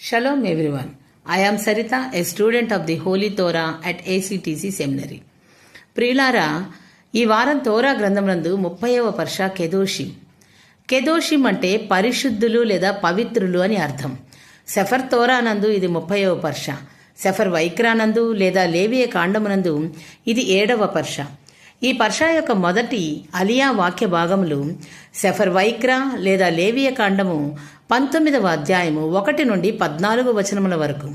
Shalom everyone. I am Sarita, a student of the Holy Torah at ACTC Seminary. ప్రియులారా ఈ వారం తోరా గ్రంథమునందు ముప్పైవ పర్ష కెదోషిం కెదోషిం అంటే పరిశుద్ధులు లేదా పవిత్రులు అని అర్థం సెఫర్ తోరానందు ఇది ముప్పైవ పర్ష సెఫర్ వైక్రానందు లేదా లేవియ కాండమునందు ఇది ఏడవ పర్ష ఈ పర్ష యొక్క మొదటి అలియా వాక్య భాగములు సెఫర్ వైక్రా లేదా లేవియ కాండము పంతొమ్మిదవ అధ్యాయము ఒకటి నుండి పద్నాలుగు వచనముల వరకు.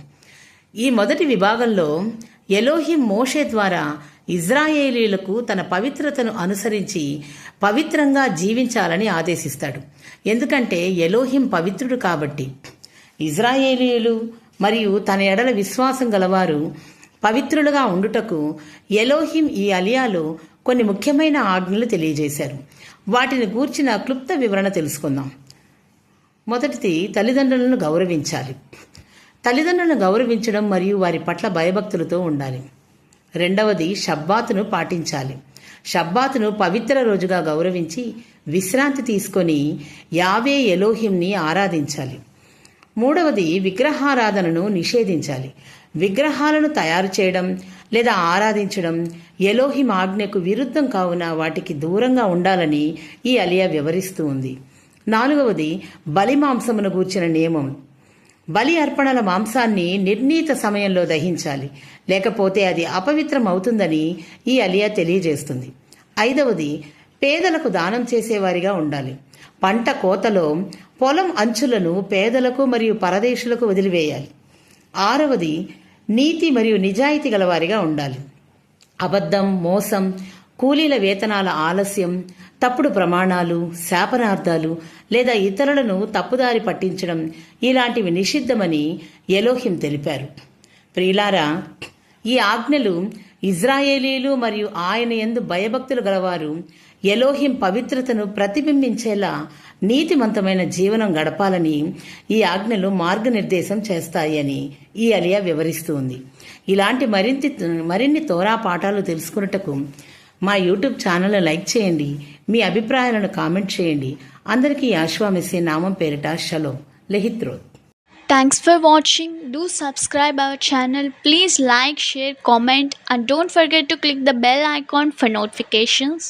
ఈ మొదటి విభాగంలో ఎలోహిం మోషే ద్వారా ఇజ్రాయేలీలకు తన పవిత్రతను అనుసరించి పవిత్రంగా జీవించాలని ఆదేశిస్తాడు. ఎందుకంటే ఎలోహిం పవిత్రుడు కాబట్టి. ఇజ్రాయేలీలు మరియు తన ఎడల విశ్వాసం గలవారు పవిత్రులుగా ఉండుటకు ఎలోహిం ఈ అలియాలో కొన్ని ముఖ్యమైన ఆజ్ఞలు తెలియజేశారు. వాటిని గూర్చిన క్లుప్త వివరణ తెలుసుకుందాం. మొదటిది తల్లిదండ్రులను గౌరవించాలి. తల్లిదండ్రులను గౌరవించడం మరియు వారి పట్ల భయభక్తులతో ఉండాలి. రెండవది షబ్బాతును పాటించాలి. షబ్బాతును పవిత్ర రోజుగా గౌరవించి విశ్రాంతి తీసుకొని యావే ఎలోహింని ఆరాధించాలి. మూడవది విగ్రహారాధనను నిషేధించాలి. విగ్రహాలను తయారు చేయడం లేదా ఆరాధించడం ఎలోహిం ఆజ్ఞకు విరుద్ధం కావున వాటికి దూరంగా ఉండాలని ఈ అలియా వివరిస్తూ ఉంది. నాలుగవది బలి మాంసమును గూర్చిన నియమం. బలి అర్పణల మాంసాన్ని నిర్ణీత సమయంలో దహించాలి. లేకపోతే అది అపవిత్రం అవుతుందని ఈ అలియా తెలియజేస్తుంది. ఐదవది పేదలకు దానం చేసేవారిగా ఉండాలి. పంట కోతలో పొలం అంచులను పేదలకు మరియు పరదేశులకు వదిలివేయాలి. ఆరవది నీతి మరియు నిజాయితీ గలవారిగా ఉండాలి. అబద్ధం మోసం కూలీల వేతనాల ఆలస్యం తప్పుడు ప్రమాణాలు శాపనార్థాలు లేదా ఇతరులను తప్పుదారి పట్టించడం ఇలాంటివి నిషిద్ధమని ఎలోహిం తెలిపారు. ప్రియులారా ఈ ఆజ్ఞలు ఇజ్రాయేలీలు మరియు ఆయన ఎందు భయభక్తులు గలవారు ఎలోహిం పవిత్రతను ప్రతిబింబించేలా నీతిమంతమైన జీవనం గడపాలని ఈ ఆజ్ఞలు మార్గనిర్దేశం చేస్తాయని ఈ అలియా వివరిస్తూ ఉంది. ఇలాంటి మరింత మరిన్ని తోరా పాఠాలు తెలుసుకున్నటకు మా యూట్యూబ్ ఛానల్ లైక్ చేయండి మీ అభిప్రాయాలను కామెంట్ చేయండి అందరికీ ఆశ్వామిసే నామం పేరిట షలో లెహిత్రోత్ Thanks for watching. Do subscribe our channel. Please like, share, comment and don't forget to click the bell icon for notifications.